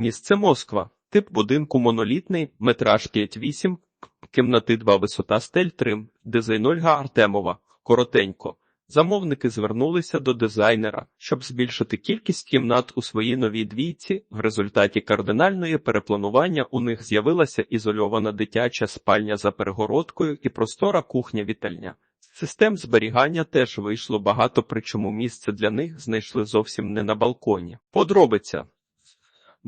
Місце Москва. Тип будинку монолітний, метраж 5-8, кімнати 2, висота стель 3, дизайн Ольга Артемова. Коротенько. Замовники звернулися до дизайнера, щоб збільшити кількість кімнат у своїй новій двійці. В результаті кардинальної перепланування у них з'явилася ізольована дитяча спальня за перегородкою і простора кухня-вітальня. Систем зберігання теж вийшло багато, причому місце для них знайшли зовсім не на балконі. Подробиця.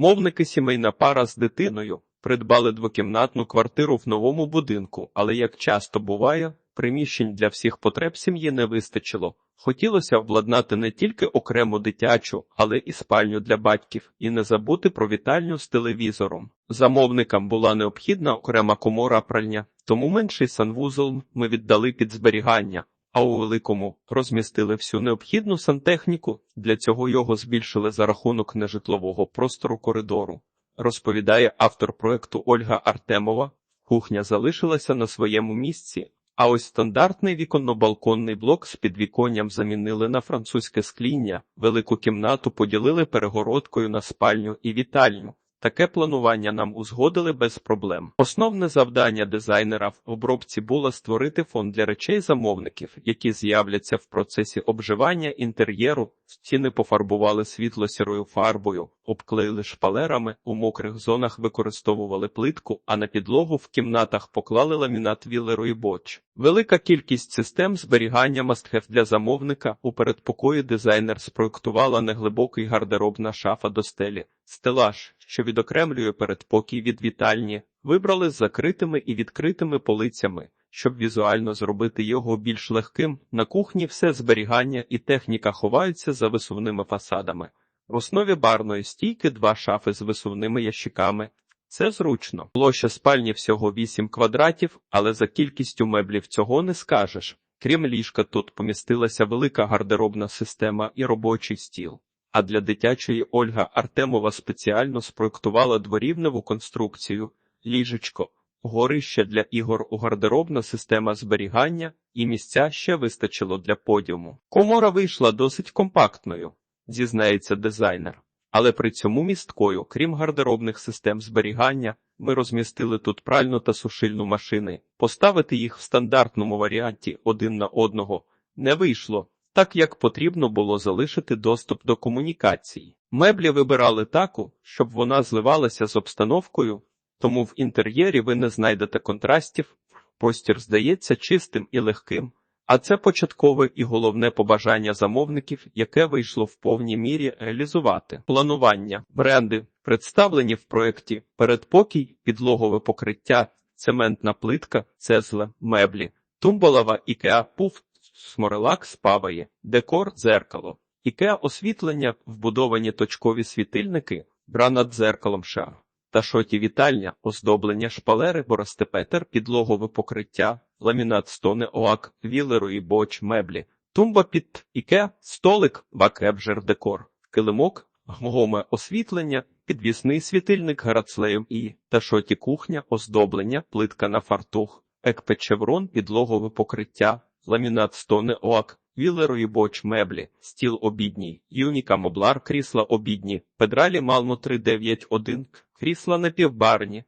Мовники сімейна пара з дитиною придбали двокімнатну квартиру в новому будинку, але, як часто буває, приміщень для всіх потреб сім'ї не вистачило. Хотілося обладнати не тільки окрему дитячу, але і спальню для батьків, і не забути про вітальню з телевізором. Замовникам була необхідна окрема комора пральня, тому менший санвузол ми віддали під зберігання, а у великому розмістили всю необхідну сантехніку. Для цього його збільшили за рахунок нежитлового простору коридору. Розповідає автор проекту Ольга Артемова. Кухня залишилася на своєму місці, а ось стандартний віконно-балконний блок з підвіконням замінили на французьке скління, велику кімнату поділили перегородкою на спальню і вітальню. Таке планування нам узгодили без проблем. Основне завдання дизайнера в обробці було створити фон для речей замовників, які з'являться в процесі обживання інтер'єру. Стіни пофарбували світло-сірою фарбою, обклеїли шпалерами, у мокрих зонах використовували плитку, а на підлогу в кімнатах поклали ламінат вілеру і боч. Велика кількість систем зберігання мастхев для замовника у передпокої дизайнер спроектувала неглибокий гардеробна шафа до стелі. Стелаж, що відокремлює передпокій від вітальні, вибрали з закритими і відкритими полицями, щоб візуально зробити його більш легким. На кухні все зберігання і техніка ховаються за висувними фасадами. В основі барної стійки два шафи з висувними ящиками. Це зручно. Площа спальні всього 8 квадратів, але за кількістю меблів цього не скажеш. Крім ліжка, тут помістилася велика гардеробна система і робочий стіл. А для дитячої Ольга Артемова спеціально спроектувала дворівневу конструкцію, ліжечко, горище для ігор у гардеробна система зберігання, і місця ще вистачило для подіуму. Комора вийшла досить компактною, зізнається дизайнер. Але при цьому місткою, крім гардеробних систем зберігання, ми розмістили тут пральну та сушильну машини. Поставити їх в стандартному варіанті один на одного не вийшло так як потрібно було залишити доступ до комунікації. Меблі вибирали таку, щоб вона зливалася з обстановкою, тому в інтер'єрі ви не знайдете контрастів, простір здається чистим і легким. А це початкове і головне побажання замовників, яке вийшло в повній мірі реалізувати. Планування бренди представлені в проєкті передпокій, підлогове покриття, цементна плитка, цезла, меблі, тумболова ікеа пуф Сморелак спаває, декор дзеркало, ікеа освітлення, вбудовані точкові світильники, бра над дзеркалом ша, та шоті вітальня, оздоблення шпалери, боростепетер, підлогове покриття, ламінат стони оак, вілеру і боч, меблі, тумба під ікеа, столик, бакебжер декор, килимок, гмогоме освітлення, підвісний світильник гарацлеєм і. Та шоті кухня, оздоблення, плитка на фартух, екпечеврон, підлогове покриття ламінат стони оак, вілерої боч меблі, стіл обідній, юніка моблар, крісла обідні, педралі Малмо 391, крісла напівбарні,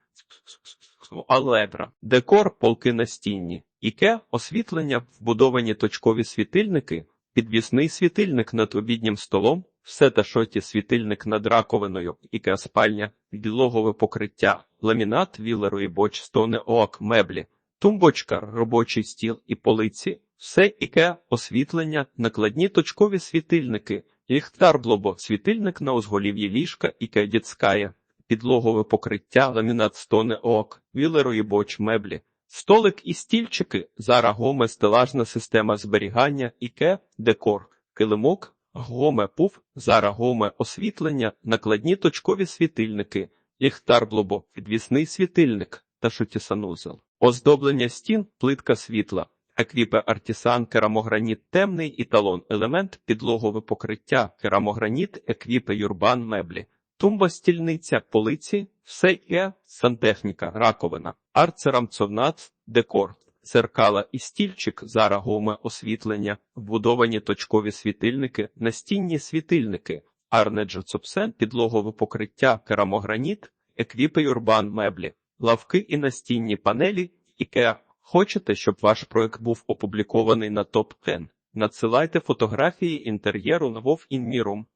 алебра, декор, полки настінні, іке, освітлення, вбудовані точкові світильники, підвісний світильник над обіднім столом, все та шоті світильник над раковиною, іке спальня, білогове покриття, ламінат, вілерої боч, стони оак, меблі. Тумбочка, робочий стіл і полиці, все іке, освітлення, накладні точкові світильники, ліхтар-блобо, світильник на узголів'ї ліжка іке дітскає, підлогове покриття, ламінат стони ок, вілерої боч меблі, столик і стільчики, зара гоме, стелажна система зберігання, іке, декор, килимок, гоме пуф, зара гоме освітлення, накладні точкові світильники, ліхтар-блобо, підвісний світильник та шутісанузел. Оздоблення стін, плитка світла, еквіпе артісан, керамограніт темний і талон, елемент, підлогове покриття, керамограніт, еквіпе юрбан, меблі, тумба, стільниця, полиці, все є, сантехніка, раковина, арцерамцовнац, декор, зеркала і стільчик, зара гоме освітлення, вбудовані точкові світильники, настінні світильники, Арне Джоцопсен, підлогове покриття, керамограніт, Еквіпи Урбан меблі, лавки і настінні панелі, IKEA. Хочете, щоб ваш проект був опублікований на топ 10 Надсилайте фотографії інтер'єру на Вов Інмірум